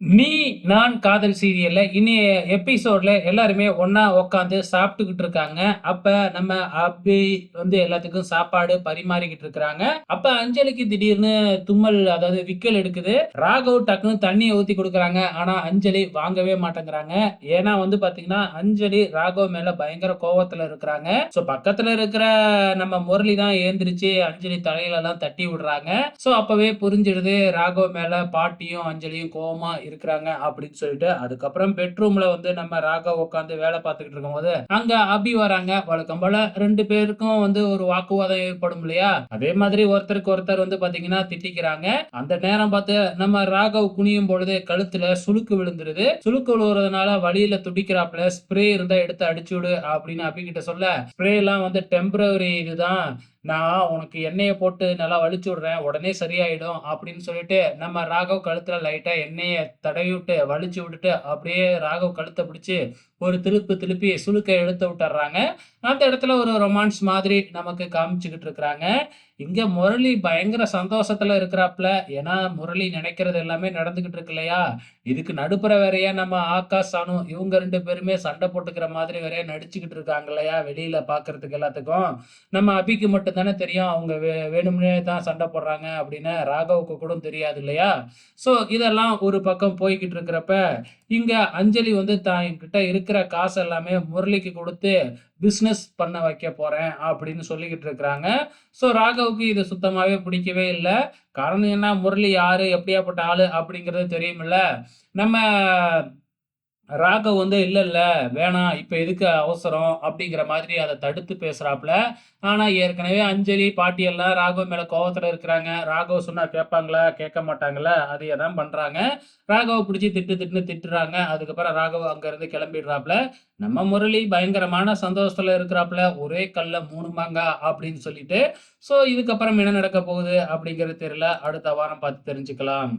நீ நான் காதல் சீரியல்ல இனி எபிசோட்ல எல்லாருமே ஒன்னா உட்காந்து சாப்பிட்டுக்கிட்டு இருக்காங்க. அப்ப நம்ம அபி வந்து எல்லாத்துக்கும் சாப்பாடு பரிமாறிக்கிட்டு இருக்கிறாங்க. அப்ப அஞ்சலிக்கு திடீர்னு தும்மல் அதாவது விக்கல் எடுக்குது. ராகவ் டக்குன்னு தண்ணியை ஊத்தி கொடுக்குறாங்க ஆனா அஞ்சலி வாங்கவே மாட்டேங்கிறாங்க. ஏன்னா வந்து பாத்தீங்கன்னா, அஞ்சலி ராகவ் மேல பயங்கர கோவத்துல இருக்கிறாங்க. சோ பக்கத்துல இருக்கிற நம்ம முரளி தான் ஏந்திரிச்சு அஞ்சலி தலையிலலாம் தட்டி விடுறாங்க. சோ அப்பவே புரிஞ்சிடுது ராகவ் மேல பாட்டியும், அஞ்சலியும் கோவமா இருக்கிறாங்க அப்படின்னு சொல்லிட்டு அதுக்கப்புறம் பெட்ரூம்ல வந்து நம்ம ராகவ் உட்காந்து வேலை பார்த்துக்கிட்டு இருக்கும்போது அங்க அபி வராங்க. வழக்கம் போல ரெண்டு பேருக்கும் வந்து ஒரு வாக்குவாதம் ஏற்படும் இல்லையா? அதே மாதிரி ஒருத்தருக்கு ஒருத்தர் வந்து பாத்தீங்கன்னா திட்டிக்கிறாங்க. அந்த நேரம் பார்த்து நம்ம ராகவ் குனியும் பொழுது கழுத்துல சுளுக்கு விழுந்துருது. சுளுக்கு விழுவுறதுனால வழியில துடிக்கிறாப்புல ஸ்ப்ரே இருந்தா எடுத்து அடிச்சு விடு அப்படின்னு அபி கிட்ட சொல்ல ஸ்ப்ரே எல்லாம் வந்து டெம்பரவரி இதுதான். நான் உனக்கு எண்ணெயை போட்டு நல்லா வலிச்சு விடுறேன் உடனே சரியாயிடும் அப்படின்னு சொல்லிட்டு நம்ம ராகவ் கழுத்துல லைட்டா எண்ணெயை தடவிட்டு விட்டு வலிச்சு விட்டுட்டு அப்படியே ராகவ் கழுத்தை பிடிச்சி ஒரு திருப்பு திருப்பி சுழுக்க எடுத்து விட்டுறாங்க. அந்த இடத்துல ஒரு ரொமான்ஸ் மாதிரி நமக்கு காமிச்சுக்கிட்டு இருக்கிறாங்க. இங்கே முரளி பயங்கர சந்தோஷத்தில் இருக்கிறாப்ல. ஏன்னா முரளி நினைக்கிறது எல்லாமே நடந்துக்கிட்டு இருக்கு இல்லையா? இதுக்கு நடுப்புற வேறையா நம்ம ஆகாஷ் அனு இவங்க ரெண்டு பேருமே சண்டை போட்டுக்கிற மாதிரி வேறையா நடிச்சுக்கிட்டு இருக்காங்க இல்லையா? வெளியில் பார்க்கறதுக்கு எல்லாத்துக்கும். நம்ம அபிக்கு மட்டும் தானே தெரியும். அவங்க வே வேணும்னே தான் சண்டை போடுறாங்க அப்படின்னு ராகவுக்கு கூட தெரியாது இல்லையா? ஸோ இதெல்லாம் ஒரு பக்கம் போய்கிட்டு இருக்கிறப்ப இங்கே அஞ்சலி வந்து தான் கிட்ட இருக்கிற காசு எல்லாமே முரளிக்கு கொடுத்து பிஸ்னஸ் பண்ண வைக்க போகிறேன் அப்படின்னு சொல்லிக்கிட்டு இருக்கிறாங்க. ஸோ ராகவுக்கு இது சுத்தமாகவே பிடிக்கவே இல்லை. காரணம் என்ன? முரளி யாரு? எப்படியாப்பட்ட ஆள்? அப்படிங்கிறது தெரியுமில்ல. நம்ம ராகவ் வந்து இல்லை இல்லை வேணாம் இப்போ எதுக்கு அவசரம்? அப்படிங்கிற மாதிரி அதை தடுத்து பேசுகிறாப்புல ஆனால் ஏற்கனவே அஞ்சலி பாட்டியெல்லாம் ராகவ் மேலே கோவத்தில் இருக்கிறாங்க. ராகவ் சொன்னால் கேட்பாங்களா? கேட்க மாட்டாங்களா? அதையே தான் பண்ணுறாங்க ராகவ் பிடிச்சி திட்டு திட்டுன்னு திட்டுறாங்க. அதுக்கப்புறம் ராகவ் அங்கேருந்து கிளம்பிடுறாப்புல. நம்ம முரளி பயங்கரமான சந்தோஷத்தில் இருக்கிறாப்புல. ஒரே கல்ல மூணு மாங்கா அப்படின்னு சொல்லிட்டு. ஸோ இதுக்கப்புறம் என்ன நடக்க போகுது அப்படிங்கிறது தெரியல. அடுத்த வாரம் பார்த்து தெரிஞ்சுக்கலாம்.